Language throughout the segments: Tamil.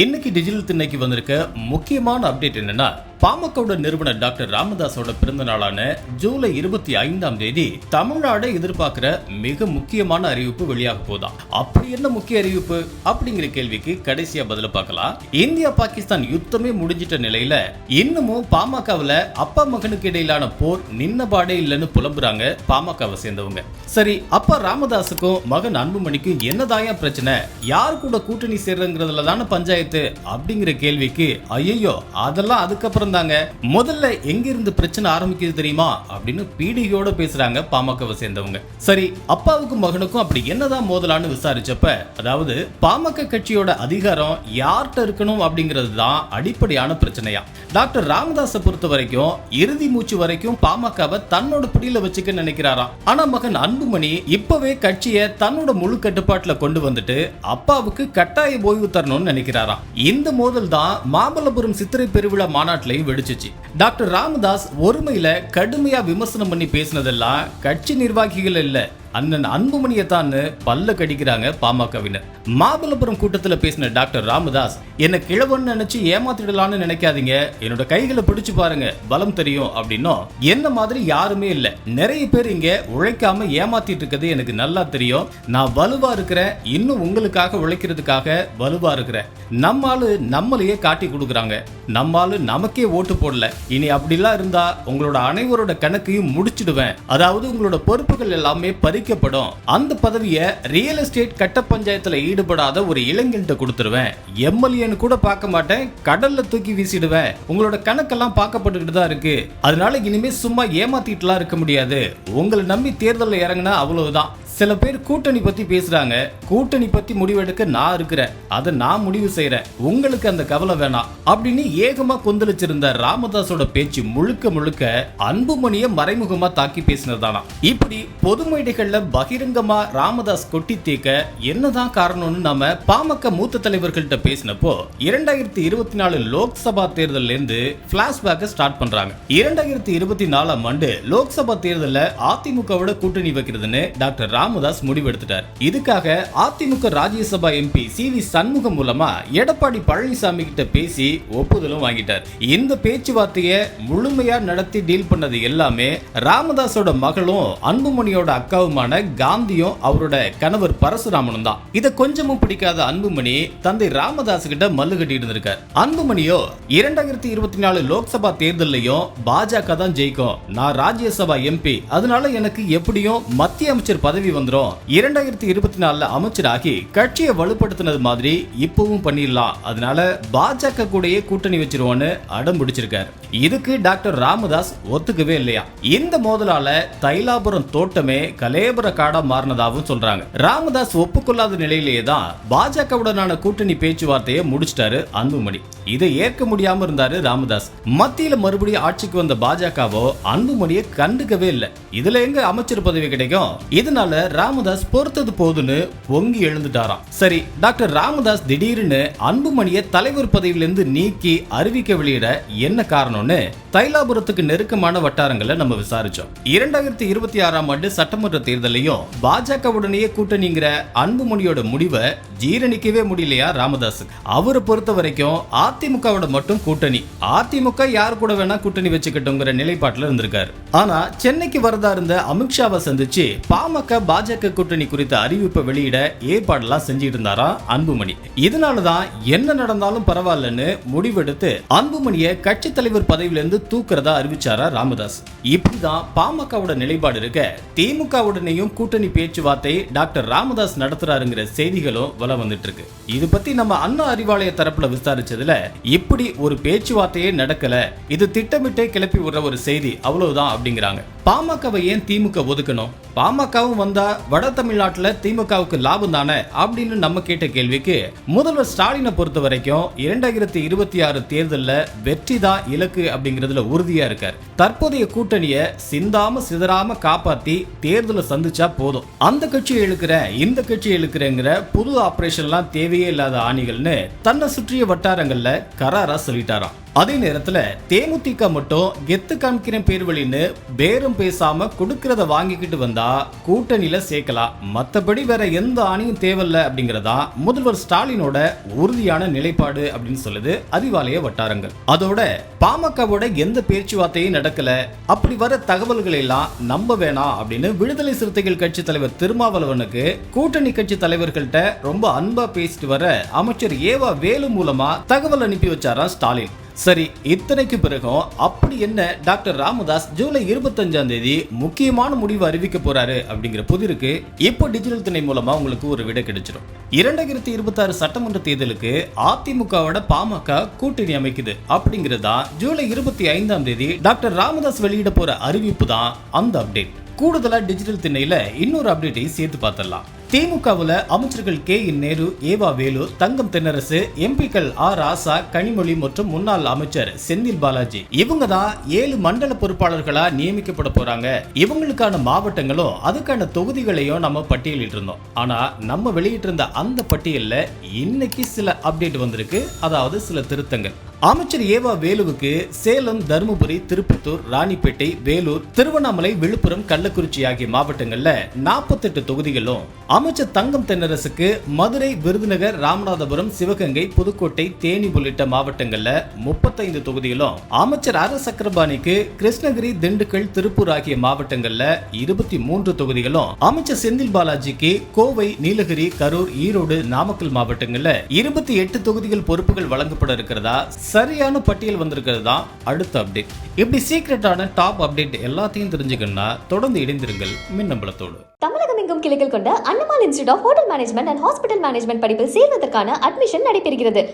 இன்னைக்கு டிஜிட்டல் திண்ணைக்கு வந்திருக்க முக்கியமான அப்டேட் என்னன்னா பாமகவோட நிறுவனர் டாக்டர் ராமதாஸோட பிறந்த நாளான ஜூலை இருபத்தி ஐந்தாம் தேதி தமிழ்நாடு எதிர்பார்க்கிற மிக முக்கியமான அறிவிப்பு வெளியாக போதா. அப்படி என்ன முக்கிய அறிவிப்பு? அப்படிங்கிற கேள்விக்கு கடைசியா பதில பார்க்கலாம். இந்தியா பாகிஸ்தான் யுத்தமே முடிஞ்சிட்ட நிலையில இன்னமும் பாமகவுல அப்பா மகனுக்கு இடையிலான போர் நின்னபாடே இல்லைன்னு புலம்புறாங்க பாமகவை சேர்ந்தவங்க. சரி அப்பா ராமதாஸுக்கும் மகன் அன்புமணிக்கும் என்னதாயா பிரச்சனை? யார் கூட கூட்டணி சேர்றங்கிறதுல தானே பஞ்சாயத்து அப்படிங்கிற கேள்விக்கு ஐயோ அதெல்லாம் அதுக்கப்புறம் தாங்க முதல்ல எங்க இருந்து பிரச்சனை ஆரம்பிக்குது தெரியுமா? அப்படின்னு பீடிகையோட பேசுறாங்க பாமகவை சேர்ந்தவங்க. சரி அப்பாவுக்கும் மகனுக்கும் அப்படி என்னதான் மோதலான்னு விசாரிச்சப்ப அதாவது பாமக கட்சியோட அதிகாரம் யார்கிட்ட இருக்கணும் அப்படிங்கிறது தான் அடிப்படையான பிரச்சனையா? டாக்டர் ராமதாஸை பொறுத்த வரைக்கும் இறுதி மூச்சு வரைக்கும் பாமகவை தன்னோட பிடியில வச்சுக்க நினைக்கிறாராம். ஆனா மகன் அன்புமணி இப்பவே கட்சியை தன்னோட முழு கட்டுப்பாட்டுல கொண்டு வந்துட்டு அப்பாவுக்கு கட்டாய ஓய்வு தரணும்னு நினைக்கிறாராம். இந்த மோதல் தான் மாமல்லபுரம் சித்திரை பெருவிழா மாநாட்டிலையும் வெடிச்சிச்சு. டாக்டர் ராமதாஸ் ஒருமையில கடுமையா விமர்சனம் பண்ணி பேசினதெல்லாம் கட்சி நிர்வாகிகள் இல்ல. அண்ணன் அன்புமணியை தான் பல்ல கடிக்கிறாங்க பாமகவினர். மாமல்லபுரம் கூட்டத்தில் பேசின டாக்டர் ராமதாஸ் என்னை கிழவன் நினைச்சு ஏமாத்திடலாம்னு நினைக்காதீங்க. என்னோட கைகளை பிடிச்சு பாருங்க. பலம் தெரியும். அப்படின்னும். என்ன மாதிரி யாருமே இல்லை. நிறைய பேர் இங்க உழைக்காம ஏமாத்திட்டு இருக்கிறது எனக்கு நல்லா தெரியும். நான் வலுவா இருக்கிறேன். இன்னும் உங்களுக்காக உழைக்கிறதுக்காக வலுவா இருக்கிறேன். நம்மாலு நம்மளையே காட்டி கொடுக்குறாங்க. நம்மாலு நமக்கே ஓட்டு போடல. இனி அப்படிலாம் இருந்தா உங்களோட அனைவரோட கணக்கையும் முடிச்சிடுவேன். அதாவது உங்களோட பொறுப்புகள் எல்லாமே பறிக்கப்படும் அந்த பதவியை ரியல் எஸ்டேட் கட்ட பஞ்சாயத்துல ஈடுபடாத ஒரு இளைஞன்ட்ட கொடுத்துருவேன். எம்எல்ஏன்னு கூட பார்க்க மாட்டேன். கடல்ல தூக்கி வீசிடுவேன். உங்களோட கணக்கெல்லாம் பார்க்கப்பட்டுக்கிட்டு தான் இருக்கு. அதனால இனிமே சும்மா ஏமாத்திட்டுலாம் இருக்க முடியாது. உங்களை நம்பி தேர்தலில் இறங்கினா அவ்வளவுதான். சில பேர் கூட்டணி பத்தி பேசுறாங்க. கூட்டணி பத்தி முடிவெடுக்க நான் இருக்கிறேன். அதை நான் முடிவு செய்யறேன் உங்களுக்கு அந்த கவலை வேணாம். அப்படின்னு ஏகமா கொந்தளிச்சிருந்த ராமதாஸோட பேச்சு முழுக்க முழுக்க அன்புமணிய மறைமுகமா தாக்கி பேசினதானா இப்படி பொது மேடைகள்ல பகிரங்கமா ராமதாஸ் கொட்டி தீக்க என்னதான் காரணம்னு நாம பாமக மூத்த தலைவர்கள்ட்ட பேசினப்போ இரண்டாயிரத்தி இருபத்தி நாலு லோக்சபா தேர்தல்ல இருந்து பிளாஷ்பேக்கை ஸ்டார்ட் பண்றாங்க. இரண்டாயிரத்தி இருபத்தி நாலாம் ஆண்டு லோக்சபா தேர்தலில் அதிமுகவோட கூட்டணி வைக்கிறதுன்னு டாக்டர் ராமதாஸ் முடிவெடுத்துட்டார். இதுக்காக AIADMK Rajya Sabha MP C V Shanmugam மூலமா எடப்பாடி பழனிசாமி கிட்ட பேசி ஒப்புதலும் வாங்கிட்டார். இந்த பேச்சுவார்த்தையை முழுமையா நடத்தி டீல் பண்ணது எல்லாமே ராமதாஸோட மகளும் அன்புமணியோட அக்காவுமான காந்தியும் அவரோட கணவர் பரசுராமனும் தான். இதை கொஞ்சமும் பிடிக்காத அன்புமணி தந்தை ராமதாஸ் கிட்ட மல்லு கட்டிட்டு இருந்திருக்கார். அன்புமணியோ இரண்டாயிரத்தி இருபத்தி நாலு லோக்சபா தேர்தலையும் பாஜக தான் ஜெயிக்கும். நான் ராஜ்யசபா எம்பி. அதனால எனக்கு எப்படியும் மத்திய அமைச்சர் பதவி வந்துடும் இரண்டாயிரத்தி இருபத்தி நாலுல அமைச்சராகி கட்சியை வலுப்படுத்தினது மாதிரி இப்பவும் பண்ணிடலாம். அதனால பாஜக கூடயே கூட்டணி வச்சிருவோன்னு அடம் பிடிச்சிருக்காரு. இதுக்கு டாக்டர் ராமதாஸ் ஒத்துக்கவே இல்லையா? இந்த மோதலால தைலாபுரம் தோட்டமே கலேபுர காடா மாறினதாகவும் சொல்றாங்க. ராமதாஸ் ஒப்புக்கொள்ளாத நிலையிலேயே தான் பாஜகவுடனான கூட்டணி பேச்சுவார்த்தையை முடிச்சிட்டாரு அன்புமணி. இதை ஏற்க முடியாம இருந்தாரு ராமதாஸ். மத்தியில மறுபடியும் ஆட்சிக்கு வந்த பாஜகவோ அன்புமணியை கண்டுக்கவே இல்லை. இதுல எங்க அமைச்சர் பதவி கிடைக்கும்? இதனால ராமதாஸ் பொறுத்தது போதுன்னு பொங்கி எழுந்துட்டாராம். சரி டாக்டர் ராமதாஸ் திடீர்னு அன்புமணியை தலைவர் பதவியிலிருந்து நீக்கி அறிவிக்க வெளியிட என்ன காரணம்னு தைலாபுரத்துக்கு நெருக்கமான வட்டாரங்களை நம்ம விசாரிச்சோம். இரண்டாயிரத்தி இருபத்தி ஆறாம் ஆண்டு சட்டமன்ற தேர்தலையும் பாஜகவுடனேயே கூட்டணிங்கிற அன்புமணியோட முடிவை ஜீரணிக்கவே முடியலையா ராமதாஸ் அவரை பொறுத்த வரைக்கும் அதிமுகவோட மட்டும் கூட்டணி. அதிமுக யார் கூட வேணா கூட்டணி வச்சுக்கிட்டோங்கிற நிலைப்பாட்டில் இருந்திருக்காரு. ஆனா சென்னைக்கு வரதா இருந்த அமித்ஷாவை சந்திச்சு பாமக பாஜக கூட்டணி குறித்த அறிவிப்பை வெளியிட ஏற்பாடெல்லாம் செஞ்சுட்டு இருந்தாராம் அன்புமணி. இதனாலதான் என்ன நடந்தாலும் பரவாயில்லன்னு முடிவெடுத்து அன்புமணியை கட்சி தலைவர் பதவியிலிருந்து தூக்குறதா அறிவிச்சாரா ராமதாஸ்? இப்படிதான் பாமகவோட நிலைப்பாடு இருக்க திமுகவுடனேயும் கூட்டணி பேச்சுவார்த்தை டாக்டர் ராமதாஸ் நடத்துறாருங்கிற செய்திகளும் வல வந்துட்டு இருக்கு இது பத்தி நம்ம அண்ணா அறிவாலய தரப்புல விசாரிச்சதுல இப்படி ஒரு பேச்சுவார்த்தையே நடக்கல இது திட்டமிட்டே கிளப்பி விடுற ஒரு செய்தி அவ்வளவுதான் அப்படிங்கிறாங்க. பாமகவை ஏன் திமுக ஒதுக்கணும்? பாமகவும் வந்தா வட தமிழ்நாட்டில் திமுகவுக்கு லாபம் தானே? அப்படின்னு நம்ம கேட்ட கேள்விக்கு முதல்வர் ஸ்டாலினை பொறுத்த வரைக்கும் இரண்டாயிரத்தி இருபத்தி ஆறு தேர்தலில் வெற்றி தான் இலக்கு அப்படிங்கிறதுல உறுதியா இருக்கார். தற்போதைய கூட்டணிய சிந்தாம சிதறாம காப்பாத்தி தேர்தலை சந்திச்சா போதும். அந்த கட்சியை இழுக்கிற இந்த கட்சியை இழுக்கிறேங்கிற புது ஆபரேஷன்லாம் தேவையே இல்லாத ஆணிகள்னு தன்னை சுற்றிய வட்டாரங்கள்ல கராரா சொல்லிட்டாராம். அதே நேரத்தில் தேமுதிக மட்டும் கெத்து காமிக்கிறேன் பேர் வழின்னு பேரம் பேசாம கொடுக்கறத வாங்கிக்கிட்டு வந்தா கூட்டணியில சேர்க்கலாம் மற்றபடி வேற எந்த ஆணையும் தேவையில்ல அப்படிங்கறதா முதல்வர் ஸ்டாலினோட உறுதியான நிலைப்பாடு அப்படின்னு சொல்லுது அறிவாலய வட்டாரங்கள். அதோட பாமகவோட எந்த பேச்சுவார்த்தையும் நடக்கல. அப்படி வர தகவல்கள் எல்லாம் நம்ப வேணாம் அப்படின்னு விடுதலை சிறுத்தைகள் கட்சி தலைவர் திருமாவளவனுக்கு கூட்டணி கட்சி தலைவர்கள்ட்ட ரொம்ப அன்பா பேசிட்டு வர அமைச்சர் ஏவா வேலு மூலமா தகவல் அனுப்பி வச்சாரா ஸ்டாலின். சரி இத்தனைக்கு பிறகும் அப்படி என்ன டாக்டர் ராமதாஸ் ஜூலை இருபத்தஞ்சாம் தேதி முக்கியமான முடிவு அறிவிக்க போறாரு அப்படிங்கிற புதிருக்கு இப்போ டிஜிட்டல் திணை மூலமா உங்களுக்கு ஒரு விடை கிடைச்சிடும் இரண்டாயிரத்தி இருபத்தாறு சட்டமன்ற தேர்தலுக்கு அதிமுகவோட பாமக கூட்டணி அமைக்குது அப்படிங்கிறதா ஜூலை இருபத்தி ஐந்தாம் தேதி டாக்டர் ராமதாஸ் வெளியிட போற அறிவிப்பு தான் அந்த அப்டேட். கூடுதலாக டிஜிட்டல் திண்ணையில் இன்னொரு அப்டேட்டையும் சேர்த்து பார்த்துடலாம். திமுகவில் அமைச்சர்கள் கே. என் நேரு ஏவா வேலு தங்கம் தென்னரசு எம்பிக்கள் ஆர். ராசா கனிமொழி மற்றும் முன்னாள் அமைச்சர் செந்தில் பாலாஜி. இவங்க தான் ஏழு மண்டல பொறுப்பாளர்களா நியமிக்கப்பட போறாங்க. இவங்களுக்கான மாவட்டங்களும் அதுக்கான தொகுதிகளையும் நம்ம பட்டியலிட்டு இருந்தோம். ஆனா நம்ம வெளியிட்டிருந்த அந்த பட்டியலில் இன்னைக்கு சில அப்டேட் வந்திருக்கு. அதாவது சில திருத்தங்கள். அமைச்சர் ஏவா வேலுவுக்கு சேலம் தருமபுரி திருப்பத்தூர் ராணிப்பேட்டை வேலூர் திருவண்ணாமலை விழுப்புரம் கள்ளக்குறிச்சி ஆகிய மாவட்டங்கள்ல நாற்பத்தெட்டு தொகுதிகளும் அமைச்சர் தங்கம் தென்னரசுக்கு மதுரை விருதுநகர் ராமநாதபுரம் சிவகங்கை புதுக்கோட்டை தேனி உள்ளிட்ட மாவட்டங்கள்ல முப்பத்தைந்து தொகுதிகளும் அமைச்சர் அர சக்கரபாணிக்கு கிருஷ்ணகிரி திண்டுக்கல் திருப்பூர் ஆகிய மாவட்டங்கள்ல இருபத்தி மூன்று தொகுதிகளும் அமைச்சர் செந்தில் பாலாஜிக்கு கோவை நீலகிரி கரூர் ஈரோடு நாமக்கல் மாவட்டங்கள்ல இருபத்தி எட்டு தொகுதிகள் பொறுப்புகள் வழங்கப்பட இருக்கிறதா சரியான பட்டியல் வந்திருக்கிறது? தான் அடுத்த அப்டேட் இப்படி சீக்ரெட்டான டாப் அப்டேட் எல்லாத்தையும் தெரிஞ்சுக்கணும்னா தொடர்ந்து இணைந்திருங்கள் மின்னம்பலத்தோடு தமிழகம் எங்கும் கிளைகள் கொண்ட அன்னமால் institute of hotel management and hospital management படிப்பில் சேர்வதற்கான அட்மிஷன் நடைபெறுகிறது.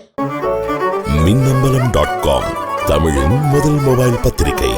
மின்னம்பலம் டாட் காம் தமிழின் முதல் மொபைல் பத்திரிகை.